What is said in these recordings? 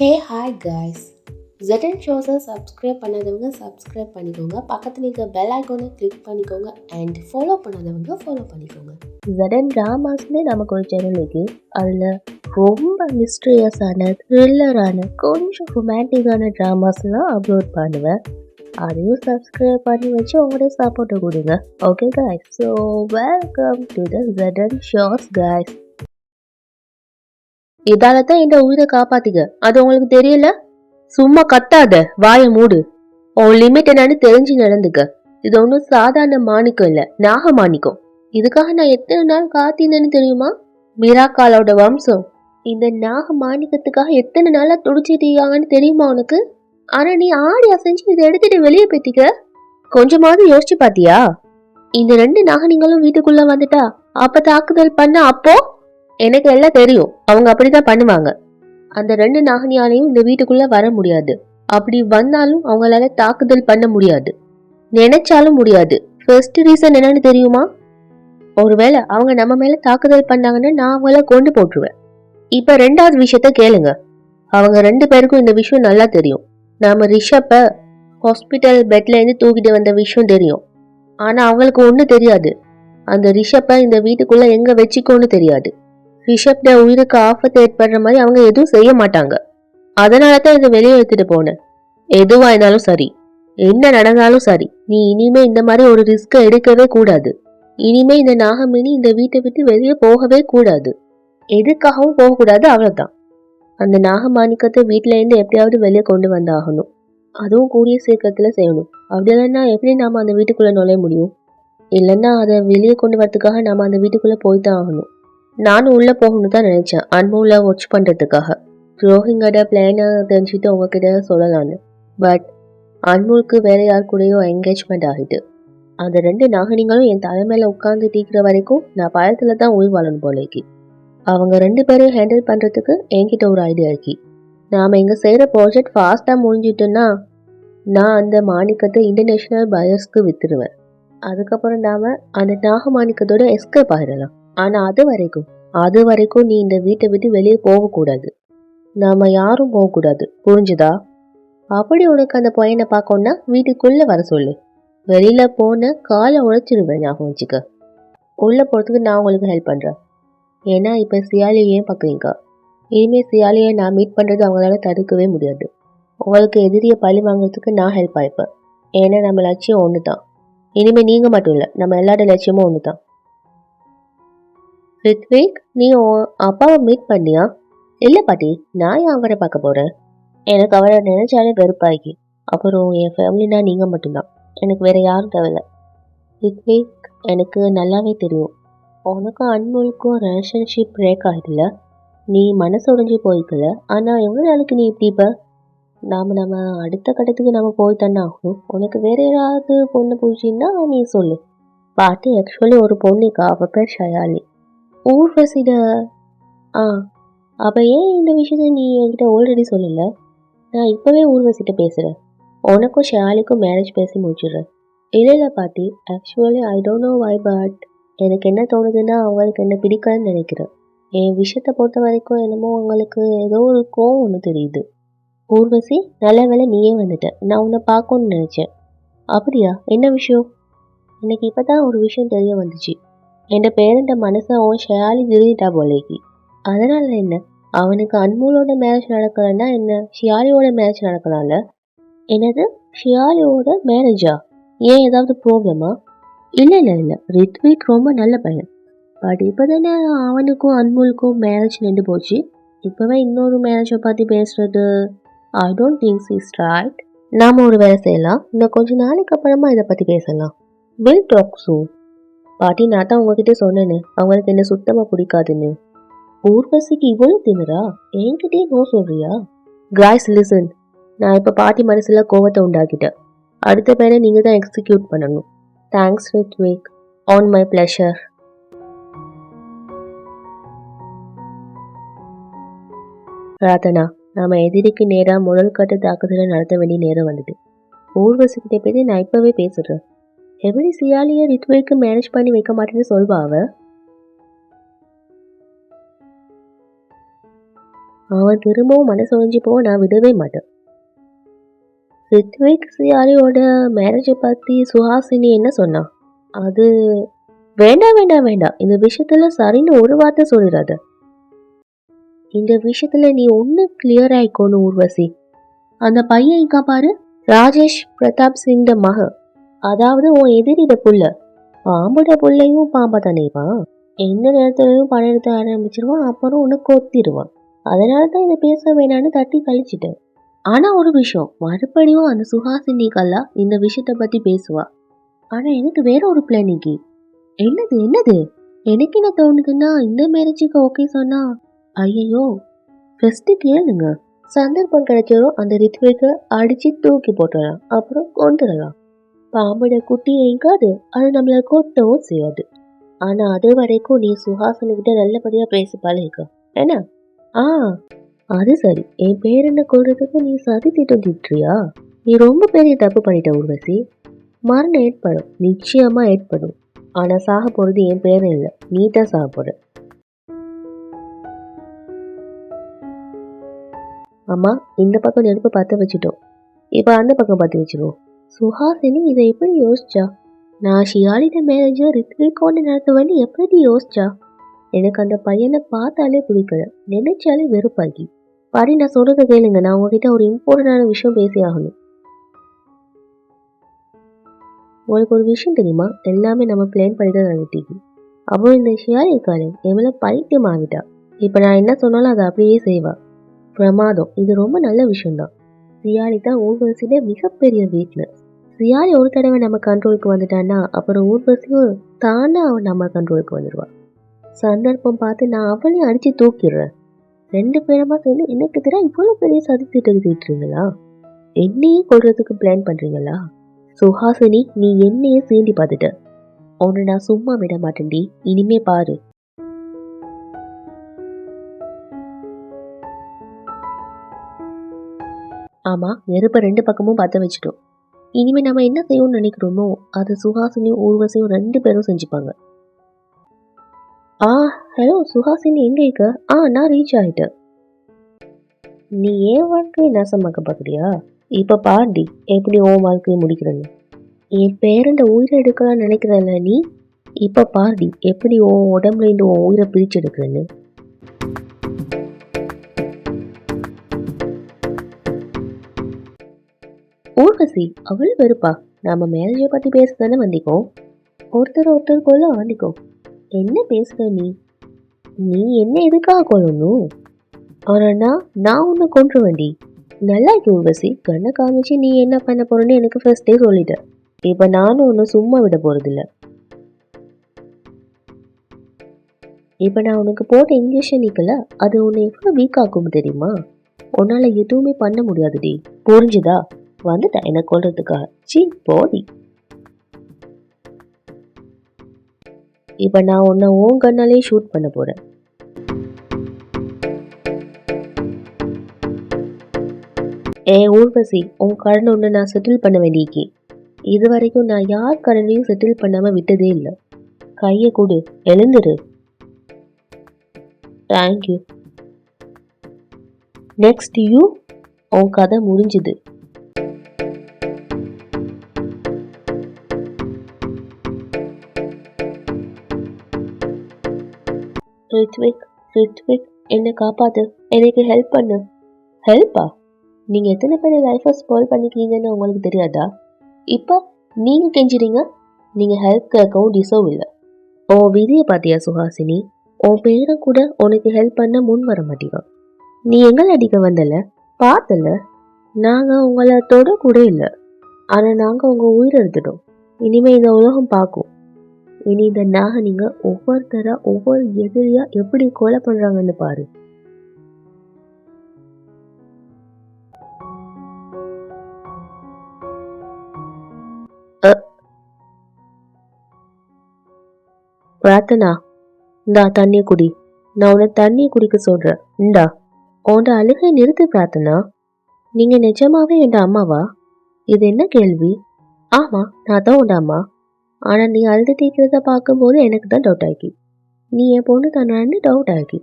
ஹே hi guys ஜெட்டன் ஷோஸை subscribe பண்ணாதவங்க சப்ஸ்கிரைப் பண்ணிக்கோங்க. பக்கத்தில் இருக்க பெல் ஐக்கோனை கிளிக் பண்ணிக்கோங்க அண்ட் ஃபாலோ பண்ணாதவங்க ஃபாலோ பண்ணிக்கோங்க. ஜெடன் ட்ராமாஸ்னு நமக்கு ஒரு சேனல் இருக்கு. அதில் ரொம்ப மிஸ்ட்ரியஸான த்ரில்லரான கொஞ்சம் ரொமான்டிக்கான ட்ராமாஸ்லாம் அப்லோட் பண்ணுவேன். அதையும் சப்ஸ்கிரைப் பண்ணி வச்சு உங்களுடைய சப்போர்ட்டை கொடுங்க. Okay guys so welcome to the ஜெடன் shows guys இதால தான் என் உயிரை காப்பாத்திக்க. அது உங்களுக்கு தெரியல? சும்மா கத்தாத வாயை மூடு. உன் லிமிட் என்னன்னு தெரிஞ்சு நடந்துக்க. இது ஒன்றும் சாதாரண மாணிக்கம் இல்லை நாக மாணிக்கம். இதுக்காக நான் எத்தனை நாள் காத்திருந்தேன்னு தெரியுமா? மிராக்காலோட வம்சம். இந்த நாக மாணிக்கத்துக்காக எத்தனை நாளா துடிச்சிருக்காங்கன்னு தெரியுமா உனக்கு? ஆனா நீ ஆடி அசைஞ்சு இதை எடுத்துட்டு வெளியே போயிட்டிக்க கொஞ்சமாவது யோசிச்சு பாத்தியா? இந்த ரெண்டு நாகனிங்களும் வீட்டுக்குள்ள வந்துட்டா. அப்ப தாக்குதல் பண்ண அப்போ? எனக்கு எல்லாம் தெரியும். அவங்க அப்படிதான் பண்ணுவாங்க. அந்த ரெண்டு நாகனியாலையும் இந்த வீட்டுக்குள்ள வர முடியாது. அப்படி வந்தாலும் அவங்களால தாக்குதல் பண்ண முடியாது. நினைச்சாலும் முடியாது. ஃபர்ஸ்ட் ரீசன் என்னன்னு தெரியுமா? ஒருவேளை அவங்க நம்ம மேல தாக்குதல் பண்ணாங்கன்னா நான் அவங்கள கொண்டு போட்டுருவேன். இப்ப ரெண்டாவது விஷயத்த கேளுங்க. அவங்க ரெண்டு பேருக்கும் இந்த விஷயம் நல்லா தெரியும். நாம ரிஷப்ப ஹாஸ்பிட்டல் பெட்ல இருந்து தூக்கிட்டு வந்த விஷயம் தெரியும். ஆனா அவங்களுக்கு ஒன்றும் தெரியாது. அந்த ரிஷப்பை இந்த வீட்டுக்குள்ள எங்க வச்சுக்கோன்னு தெரியாது. ரிஷப்ட உயிருக்கு ஆபத்து ஏற்படுற மாதிரி அவங்க எதுவும் செய்ய மாட்டாங்க. அதனால தான் இதை வெளியே எடுத்துட்டு போனேன். எதுவா இருந்தாலும் சரி. என்ன நடந்தாலும் சரி. நீ இனிமே இந்த மாதிரி ஒரு ரிஸ்கை எடுக்கவே கூடாது. இனிமே இந்த நாகமினி இந்த வீட்டை விட்டு வெளியே போகவே கூடாது. எதுக்காகவும் போகக்கூடாது அவ்வளோதான் அந்த நாகமாணிக்கத்தை வீட்டிலேருந்து இருந்து எப்படியாவது வெளியே கொண்டு வந்தாகணும். அதுவும் கூடிய சீக்கிரத்தில் செய்யணும். அப்படி இல்லைன்னா எப்படி நாம் அந்த வீட்டுக்குள்ளே நுழைய முடியும்? இல்லைன்னா அதை வெளியே கொண்டு வரதுக்காக நாம் அந்த வீட்டுக்குள்ளே போய் தான் ஆகணும். நான் உள்ள போகணும்னு தான் நினைச்சேன். அன்மூல வாட்ச் பண்றதுக்காக. ரோஹிங்கோட பிளானை தெரிஞ்சுட்டு உங்ககிட்ட சொல்லலான்னு. பட் அன்மூலுக்கு வேற யார் கூடயோ என்கேஜ்மெண்ட் ஆகிட்டு அந்த ரெண்டு நாகனிங்களும் என் தலைமையில உட்கார்ந்து டீக்கிற வரைக்கும் நான் பயத்துல தான் உயிர் வாழணும் போலேக்கு. அவங்க ரெண்டு பேரையும் ஹேண்டில் பண்றதுக்கு என்கிட்ட ஒரு ஐடியா இருக்கு. நாம இங்க செய்யற ப்ராஜெக்ட் ஃபாஸ்டா முடிஞ்சிட்டுன்னா நான் அந்த மாணிக்கத்தை இன்டர்நேஷனல் பயர்ஸ்க்கு வித்துருவேன். அதுக்கப்புறம் நாம அந்த நாக மாணிக்கத்தோட எஸ்கேப் ஆயிடலாம். ஆனா அது வரைக்கும் அது வரைக்கும் நீ இந்த வீட்டை விட்டு வெளியே போகக்கூடாது. நாம யாரும் போகக்கூடாது. புரிஞ்சுதா? அப்படி உனக்கு அந்த பையனை பார்க்கணும்னா வீட்டுக்குள்ள வர சொல்லு. வெளியில போன காலை உழைச்சிருவேன் ஞாபகம் வச்சுக்க. உள்ள போறதுக்கு நான் உங்களுக்கு ஹெல்ப் பண்றேன். ஏன்னா இப்ப சியாலியை பாக்குறீங்க இனிமே சியாலியை நான் மீட் பண்றது அவங்களால தடுக்கவே முடியாது. உங்களுக்கு எதிரியை பழி வாங்குறதுக்கு நான் ஹெல்ப் ஆயிப்பேன் ஏன்னா நம்ம லட்சியம் ஒன்று தான் இனிமே நீங்க மட்டும் இல்லை நம்ம எல்லாரோட லட்சியமும் ஒன்று தான் ரித்விக் நீ உன் அப்பாவை மீட் பண்ணியா? இல்லை பாட்டி நான் ஏன் அவரை பார்க்க போகிறேன் எனக்கு அவரை நினைச்சாலே வெறுப்பாகி. அப்புறம் என் ஃபேமிலினா நீங்கள் மட்டும்தான். எனக்கு வேற யாரும் தேவையில்ல. ரித்விக் எனக்கு நல்லாவே தெரியும். உனக்கும் அன்மொழிக்கும் ரிலேஷன்ஷிப் பிரேக் ஆகிடல நீ மனசு உடைஞ்சு போய்க்கல ஆனால் எவ்வளோ நாளைக்கு நீ இப்படி இப்போ நாம் நம்ம அடுத்த கட்டத்துக்கு நம்ம போய் தானே ஆகும் உனக்கு வேற ஏதாவது பொண்ணு பூச்சின்னா நீ சொல்லு. பாட்டி ஆக்சுவலி ஒரு பொண்ணுக்கா அவள் பேர் ஷயாலி. ஊர்வசிட ஆ அப்போ ஏன் இந்த விஷயத்த நீ என்கிட்ட ஆல்ரெடி சொல்லலை? நான் இப்போவே ஊர்வசிட்ட பேசுகிறேன் உனக்கும் ஷாலிக்கும் மேரேஜ் பேசி முடிச்சிடுறேன். இல்லை இல்லை பாட்டி. Actually I don't know why but எனக்கு என்ன தோணுதுன்னா அவங்களுக்கு என்ன பிடிக்கலன்னு நினைக்கிறேன். என் விஷயத்தை பொறுத்த வரைக்கும் என்னமோ அவங்களுக்கு ஏதோ ஒரு கோவம் ஒன்று தெரியுது. ஊர்வசி நல்ல வேலை நீயே வந்துட்ட. நான் உன்னை பார்க்கணும்னு நினச்சேன். அப்படியா? என்ன விஷயம்? எனக்கு இப்போ தான் ஒரு விஷயம் தெரிய வந்துச்சு. என் பேரண்ட மனசை அவன் ஷயாலி திருடிட்டா போலேக்கு. அதனால என்ன? அவனுக்கு அன்மூலோட மேரேஜ் நடக்கலன்னா என்ன? ஷியாலியோட மேரேஜ் நடக்கலாம்ல? என்னது? ஷியாலியோட மேரேஜா ஏன் ஏதாவது ப்ராப்ளமா இல்லை இல்லை இல்லை. ரித்விக் ரொம்ப நல்ல பையன். பட் இப்போ தானே அவனுக்கும் அன்முலுக்கும் மேரேஜ் நின்று போச்சு. இப்போவே இன்னொரு மேரேஜை பற்றி பேசுறது. I don't thinks is right நாம ஒரு வேலை செய்யலாம். இன்னும் கொஞ்சம் நாளைக்கு அப்புறமா இதை பற்றி பேசலாம். வில் டாக் சூன் பாட்டி நான் தான் உங்ககிட்ட சொன்னேன்னு அவங்களுக்கு என்ன சுத்தமாக பிடிக்காதுன்னு. ஊர்வசிக்கு இவ்வளோ திமிரா? என்கிட்டயே நோ சொல்றியா? கிராய்ஸ் லிசன் நான் இப்போ பாட்டி மனசுல கோவத்தை உண்டாக்கிட்டேன். அடுத்த பேரை நீங்கள் தான் எக்ஸிக்யூட் பண்ணணும். Thanks with wake on my pleasure Prarthana நாம எதிரிக்கு நேராக முதல் கட்ட தாக்குதலை நடத்த வேண்டிய நேரம் வந்துட்டு ஊர்வசிக்கிட்ட பற்றி நான் இப்பவே பேசுறேன். எப்படி சியாலியை ரித்வேக்கு மேனேஜ் பண்ணி வைக்க மாட்டேன்னு சொல்வா அவ? அவன் திரும்பவும் மனசு ஒழிஞ்சு போக நான் விடவே மாட்டேன். ரித்விக் சியாரியோட மேரேஜை பற்றி சுஹாசினி என்ன சொன்னான் அது வேண்டாம் வேண்டாம் வேண்டாம். இந்த விஷயத்தில் சரின்னு ஒரு வார்த்தை சொல்லிடாத. இந்த விஷயத்தில் நீ ஒன்று கிளியர் ஆயிக்கோணும் ஊர்வசி. அந்த பையன் இங்க பாரு ராஜேஷ் பிரதாப் சிங் மக அதாவது உன் எதிரிட புள்ள. பாம்போட புள்ளையும் பாம்பை தானேவான் எந்த நேரத்துலையும் பணம் எடுத்து ஆரம்பிச்சிருவான் அப்புறம் உன்னை கொத்திடுவான் அதனால தான் இதை பேச வேணான்னு தட்டி கழிச்சிட்டேன். ஆனா ஒரு விஷயம் மறுபடியும் அந்த சுஹாசினி கல்லா இந்த விஷயத்த பத்தி பேசுவா. ஆனா எனக்கு வேற ஒரு பிளானிக்கு என்னது என்னது? எனக்கு என்ன தோணுதுன்னா இந்த மேரேஜுக்கு ஓகே சொன்னா ஐயோ ஃபர்ஸ்ட் கேளுங்க. சந்தர்ப்பம் கிடைச்சாலும் அந்த ரித்விக்கை அடிச்சு தூக்கி போட்டுடலாம் அப்புறம் கொண்டுடலாம் பாம்போட குட்டி எங்காது? அது நம்மளை கொத்தவும் செய்யாது. ஆனா அது வரைக்கும் நீ சுஹாசனுக்கிட்ட நல்லபடியா பேசி பழகிக்க. என்ன ஆ அது சரி. என் பேர் என்ன கொள்றதுக்கு நீ சதி திட்டம் திட்டுறியா? நீ ரொம்ப பெரிய தப்பு பண்ணிட்ட ஊர்வசி. மரணம் ஏற்படும். நிச்சயமா ஏற்படும். ஆனா சாக போறது என் பேர் இல்லை. நீ தான் சாக போற. அம்மா இந்த பக்கம் நெருப்பு பற்ற வச்சுட்டோம். இப்போ அந்த பக்கம் பார்த்து வச்சிருவோம். சுஹாசினி இதை எப்படி யோசிச்சா? நான் ஷியாலிட்ட மேரேஜை நடத்த நடத்துவேன்னு எப்படி யோசிச்சா? எனக்கு அந்த பையனை பார்த்தாலே பிடிக்கல. நினைச்சாலே வெறுப்பாகி. பாடி நான் சொல்றத கேளுங்க. நான் உங்ககிட்ட ஒரு இம்பார்ட்டண்டான விஷயம் பேசி ஆகணும். உங்களுக்கு ஒரு விஷயம் தெரியுமா? எல்லாமே நம்ம பிளான் பண்ணி தான் நடத்திக்கு அவள் இந்த ஷியாலி இருக்காளே என் மேலே பைத்தியம் ஆகிட்டா. இப்போ நான் என்ன சொன்னாலும் அதை அப்படியே செய்வா. பிரமாதம். இது ரொம்ப நல்ல விஷயம்தான். சியாலி தான் ஊர்வசியில மிகப்பெரிய வீக்னஸ் சியாரி ஒரு தடவை நம்ம கண்ட்ரோலுக்கு வந்துட்டான்னா அப்புறம் ஊர்வசியும் தானே அவன் நம்ம கண்ட்ரோலுக்கு வந்துடுவான் சந்தர்ப்பம் பார்த்து நான் அவளையும் அடித்து தூக்கிடுறேன். ரெண்டு பேருமா சேர்ந்து எனக்கு தெரியா இவ்வளோ பெரிய சதி திட்டம் தீட்டுறீங்களா? என்னையே கொள்றதுக்கு பிளான் பண்றீங்களா? சுஹாசினி நீ என்னையே சீண்டி பார்த்துட்ட. உன்னை நான் சும்மா விட மாட்டேன்டி இனிமே பாரு. ஆமா நெருப்பை ரெண்டு பக்கமும் பத்த வச்சுட்டோம். இனிமே நம்ம என்ன செய்யணும்னு நினைக்கிறோமோ அது சுஹாசினியும் ஊர்வசியும் ரெண்டு பேரும் செஞ்சுப்பாங்க. ஆ ஹலோ சுஹாசினி எங்க இருக்க? ஆ நான் ரீச் ஆயிட்டேன். நீ ஏன் வாழ்க்கையை நாசமாக்க பார்க்குறியா? இப்ப பாடி எப்படி உன் வாழ்க்கையை முடிக்கிறேன்னு என் பேரண்ட உயிரை எடுக்கலாம்னு நினைக்கிறல்ல நீ? இப்ப பாருடி எப்படி உன் உடம்புல இருந்து உன் உயிரை பிரிச்சு எடுக்கிறேன்னு? ஊர்வசி அவள் வெறுப்பா. நாம மேரேஜை பத்தி பேச தானே வந்திக்கோம் ஒருத்தர் ஒருத்தர் கொள்ள ஆண்டிக்கோ என்ன பேசுற நீ? நீ என்ன எதுக்காக கொள்ளணும் ஆனா நான் உன்னை கொன்று வண்டி நல்லா இருக்கு உர்வசி கண்ணை காமிச்சு நீ என்ன பண்ண போறன்னு எனக்கு ஃபர்ஸ்டே சொல்லிட்ட இப்ப நானும் ஒன்றும் சும்மா விட போறதில்ல. இப்ப நான் உனக்கு போட்ட இன்ஜெக்ஷன் நிக்கல அது உன்னை எவ்வளவு வீக் ஆக்கும் தெரியுமா? உன்னால எதுவுமே பண்ண முடியாதுடி. புரிஞ்சுதா? வந்துட்டேன் என்ன கொள்றதுக்காக சீ போதி இப்ப நான் உன்னை உன் கண்ணாலே ஷூட் பண்ண போறேன். ஏ ஊர்வசி உன் கடன் ஒன்று நான் செட்டில் பண்ண வேண்டியக்கி இது வரைக்கும் நான் யார் கடனையும் செட்டில் பண்ணாம விட்டதே இல்லை. கையை கொடு எழுந்துரு. தேங்க்யூ நெக்ஸ்ட் யூ உன் கதை முடிஞ்சுது. ரித்விக் ரித்விக் என்னை காப்பாத்து. எனக்கு ஹெல்ப் பண்ணு. ஹெல்ப்பா நீங்கள் எத்தனை பேர் லைஃப்பை ஸ்பாயில் பண்ணிக்கிறீங்கன்னு உங்களுக்கு தெரியாதா? இப்போ நீங்கள் கெஞ்சுறீங்க. நீங்கள் ஹெல்ப் கேட்கவும் டிசர்வ் இல்லை. உன் விதியை பார்த்தியா சுஹாசினி? உன் பேரை கூட உனக்கு ஹெல்ப் பண்ண முன் வர மாட்டேங்க. நீ எங்களை அடிக்க வந்தல? பார்த்தல. நாங்கள் உங்களை தொட கூட இல்லை. ஆனால் நாங்கள் உங்கள் உயிரை எடுத்துட்டோம். இனிமேல் இந்த உலகம் பார்க்கும். இனி இந்த நாக நீங்க ஒவ்வொருத்தரா ஒவ்வொரு எதிரியா எப்படி கொலை பண்றாங்கன்னு பாரு. பிரார்த்தனா இந்தா தண்ணி குடி. நான் உன்னை தண்ணி குடிக்க சொல்றேன். இந்தா. உன்னோட அழுகை நிறுத்து பிரார்த்தனா நீங்க நிஜமாவே என் அம்மாவா? இது என்ன கேள்வி? ஆமா நான் தான் உன் அம்மா. ஆனால் நீ அழுது தீக்கிறத பார்க்கும்போது எனக்கு தான் டவுட் ஆகி நீ என் பொண்ணு தானான்னு டவுட் ஆகி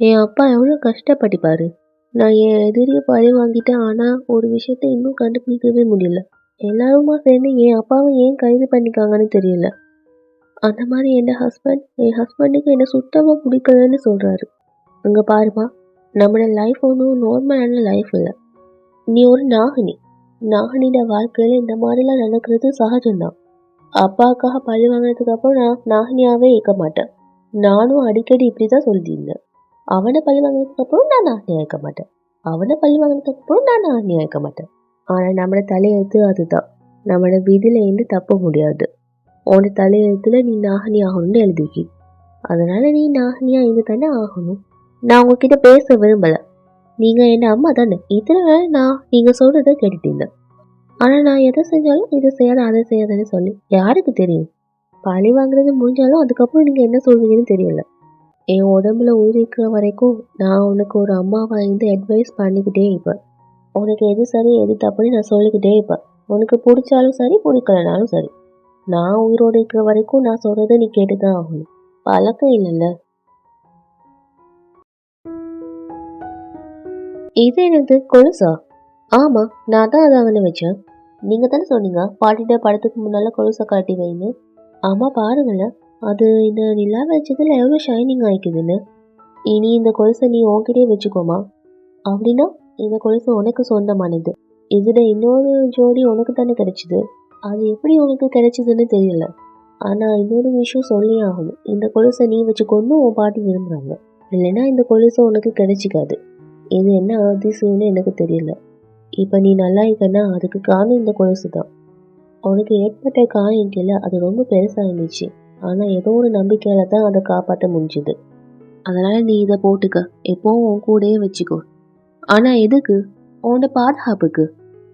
என் அப்பா எவ்வளோ கஷ்டப்பட்டுப்பாரு நான் என் எதிரியை பழி வாங்கிட்டேன் ஆனால் ஒரு விஷயத்த இன்னும் கண்டுபிடிக்கவே முடியல. எல்லாருமா சேர்ந்து என் அப்பாவை ஏன் கைது பண்ணிக்காங்கன்னு தெரியல. அந்த மாதிரி என் ஹஸ்பண்ட் என் ஹஸ்பண்டுக்கு என்னை சுத்தமாக பிடிக்கலன்னு சொல்கிறாரு அங்கே பாருமா நம்மளோட லைஃப் ஒன்றும் நார்மலான லைஃப் இல்லை. நீ ஒரு நாகினி. நாகினியோட வாழ்க்கையில் இந்த மாதிரிலாம் நடக்கிறது சகஜம்தான். அப்பாவுக்காக பழி வாங்கினதுக்கு அப்புறம் நான் நாகினியாவே இருக்க மாட்டேன். நானும் அடிக்கடி இப்படி தான் சொல்லியிருந்தேன். அவனை பழி வாங்கினதுக்கு அப்புறம் நான் நாகினியா இருக்க மாட்டேன். அவனை பழி வாங்கினதுக்கு அப்புறம் நான் நாகினியா இருக்க மாட்டேன். ஆனால் நம்மளோட தலையெழுத்து அதுதான். நம்மளோட விதியில இருந்து தப்ப முடியாது. உன்னோட தலையெழுத்துல நீ நாகினி ஆகணும்னு எழுதிக்கி அதனால நீ நாகினியா இருந்து தானே ஆகணும். நான் உங்ககிட்ட பேச விரும்பல. நீங்க என் அம்மா தானே. இத்தனை நாள் நான் நீங்க சொல்றத இருந்தேன். ஆனால் நான் எதை செஞ்சாலும் இதை செய்யாத அதை செய்யாதன்னு சொல்லி யாருக்கு தெரியும்? பழி வாங்குறது முடிஞ்சாலும் அதுக்கப்புறம் நீங்கள் என்ன சொல்வீங்கன்னு தெரியல. என் உடம்புல உயிரிக்கிற வரைக்கும் நான் உனக்கு ஒரு அம்மாவை இருந்து அட்வைஸ் பண்ணிக்கிட்டே இருப்பேன். உனக்கு எது சரி எது தப்புன்னு நான் சொல்லிக்கிட்டே இருப்பேன். உனக்கு பிடிச்சாலும் சரி பிடிக்கலனாலும் சரி. நான் உயிரோடு இருக்கிற வரைக்கும் நான் சொல்கிறத நீ கேட்டு தான் ஆகணும். பழக்கம் இல்லைல்ல. இது எனக்கு கொலுசா? ஆமாம் நான் தான் அதை அவனை வச்சேன். நீங்கள் தானே சொன்னீங்க? பாட்டிட்ட படத்துக்கு முன்னால் கொலுசை காட்டி வைன்னு. ஆமாம் பாருங்களேன். அது இந்த நிலா வச்சதுல எவ்வளோ ஷைனிங் ஆகிக்குதுன்னு இனி இந்த கொலுசை நீ உன்கிட்டயே வச்சுக்கோமா? அப்படின்னா இந்த கொலுசு உனக்கு சொந்தமானது. இதில் இன்னொரு ஜோடி உனக்கு தானே கிடைச்சிது. அது எப்படி உனக்கு கிடைச்சிதுன்னு தெரியல. ஆனால் இன்னொரு விஷயம் சொல்லி ஆகணும். இந்த கொலுசை நீ வச்சுக்கொண்டு உன் பாட்டி விரும்புகிறாங்க இல்லைன்னா இந்த கொலுசை உனக்கு கிடைச்சிக்காது. இது என்ன அதிசயம்னு எனக்கு தெரியல. இப்போ நீ நல்லா இருக்கன்னா அதுக்கு காரணம் இந்த கொலுசு தான். உனக்கு ஏற்பட்ட காயங்கில அது ரொம்ப பெருசாக இருந்துச்சு ஆனால் ஏதோ ஒரு நம்பிக்கையில தான் அதை காப்பாற்ற முடிஞ்சுது. அதனால நீ இதை போட்டுக்க. எப்போவும் உன் கூடயே வச்சுக்கோ. ஆனால் எதுக்கு? உன்னோட பாதுகாப்புக்கு.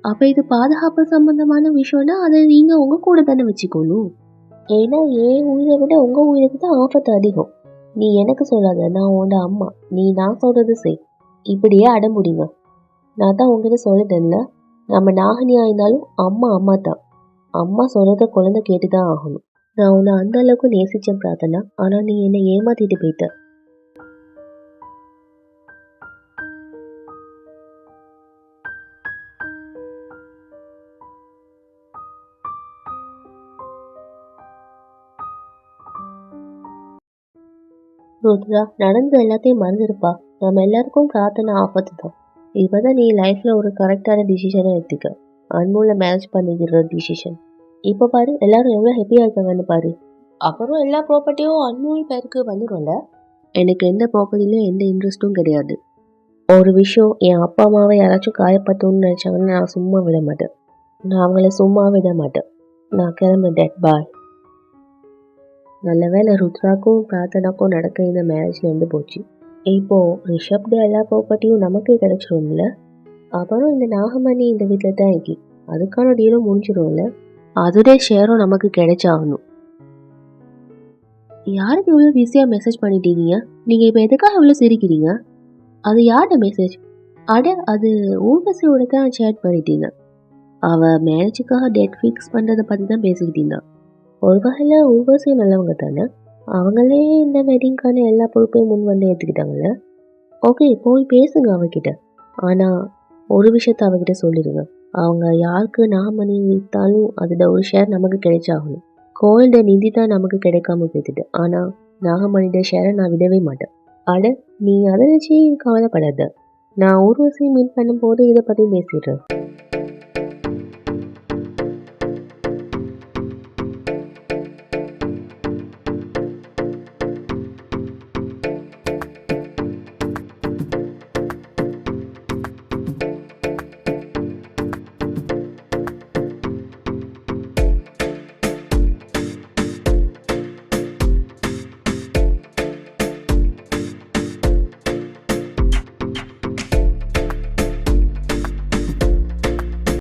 அப்போ இது பாதுகாப்பு சம்பந்தமான விஷயம்னா அதை நீங்கள் உங்கள் கூட தானே வச்சுக்கணும். ஏன்னா என் உயிரை விட உங்கள் உயிருக்கு தான் ஆபத்து அதிகம். நீ எனக்கு சொல்லாத நான் உன்னோட அம்மா. நீ நான் சொல்றது செய். இப்படியே அடம்புடிங்க. நான் தான் உங்ககிட்ட சொல்லிட்டேன்ல. நம்ம நாகனியா இருந்தாலும் அம்மா அம்மா தான் அம்மா சொல்றத குழந்தை கேட்டு தான் ஆகணும். நான் உன்னை அந்த அளவுக்கு நேசிச்சேன் பிரார்த்தனா. ஆனா நீ என்னை ஏமாத்திட்டு போயிட்ட. ருத்ரா நடந்து எல்லாத்தையும் மறந்துருப்பா. நம்ம எல்லாருக்கும் பிரார்த்தனை ஆபத்து தான் இப்போதான் நீ லைஃப்ல ஒரு கரெக்டான டிசிஷனை எடுத்துக்க. அன்புல மேரேஜ் பண்ணிக்கிற டிசிஷன் இப்போ பாரு எல்லாரும் எவ்வளோ ஹாப்பியாக இருக்காங்கன்னு பாரு. அப்புறம் எல்லா ப்ராப்பர்ட்டியும் அன்மூல் பேருக்கு வந்துடும்ல? எனக்கு எந்த ப்ராப்பர்ட்டிலையும் எந்த இன்ட்ரெஸ்ட்டும் கிடையாது. ஒரு விஷயம் என் அப்பா அம்மாவை யாராச்சும் காயப்படுத்தணும்னு நினச்சாங்கன்னா நான் சும்மா விட மாட்டேன். நான் அவங்கள சும்மா விட மாட்டேன். நான் கிளம்புறேன். டெட் பாய் நல்ல வேளை ருத்ராக்கும் பிரார்த்தனாக்கும் நடக்க இந்த மேரேஜ்லேருந்து போச்சு. இப்போ ரிஷப்டு எல்லா ப்ராப்பர்ட்டியும் நமக்கு கிடைச்சிரும்ல? அப்புறம் இந்த நாகமணி இந்த வீட்டில் தான் இருக்கு. அதுக்கான டீலும் முடிஞ்சிடும்ல அதோடைய ஷேரும் நமக்கு கிடைச்சாகணும். யாருக்கு இவ்வளோ பிஸியாக மெசேஜ் பண்ணிட்டீங்க? நீங்கள் இப்போ எதுக்காக இவ்வளோ சிரிக்கிறீங்க? அது யார்ட மெசேஜ் அட அது ஊர்வசியோட தான் சேட் பண்ணிட்டீங்க. அவ மேரேஜுக்காக டேட் ஃபிக்ஸ் பண்ணுறதை பற்றி தான் பேசிக்கிட்டு ஒரு வகையில் ஊர்வசி நல்லவங்க தானே? அவங்களே இந்த வெட்டிங்க்கான எல்லா பொறுப்பையும் முன் வந்து ஏற்றுக்கிட்டாங்கல்ல ஓகே போய் பேசுங்க அவகிட்ட. ஆனால் ஒரு விஷயத்த அவகிட்ட சொல்லிடுங்க. அவங்க யாருக்கு நாமணி விற்றாலும் அதில் ஒரு ஷேர் நமக்கு கிடைச்சாகணும். கோயில்ட நிதி தான் நமக்கு கிடைக்காம போயிடுது ஆனால் நாகமணியோட ஷேரை நான் விடவே மாட்டேன். அட நீ அதை நினச்சி கவலைப்படாத. நான் ஊர்வசி மீட் பண்ணும்போது இதை பற்றி பேசிடுறேன்.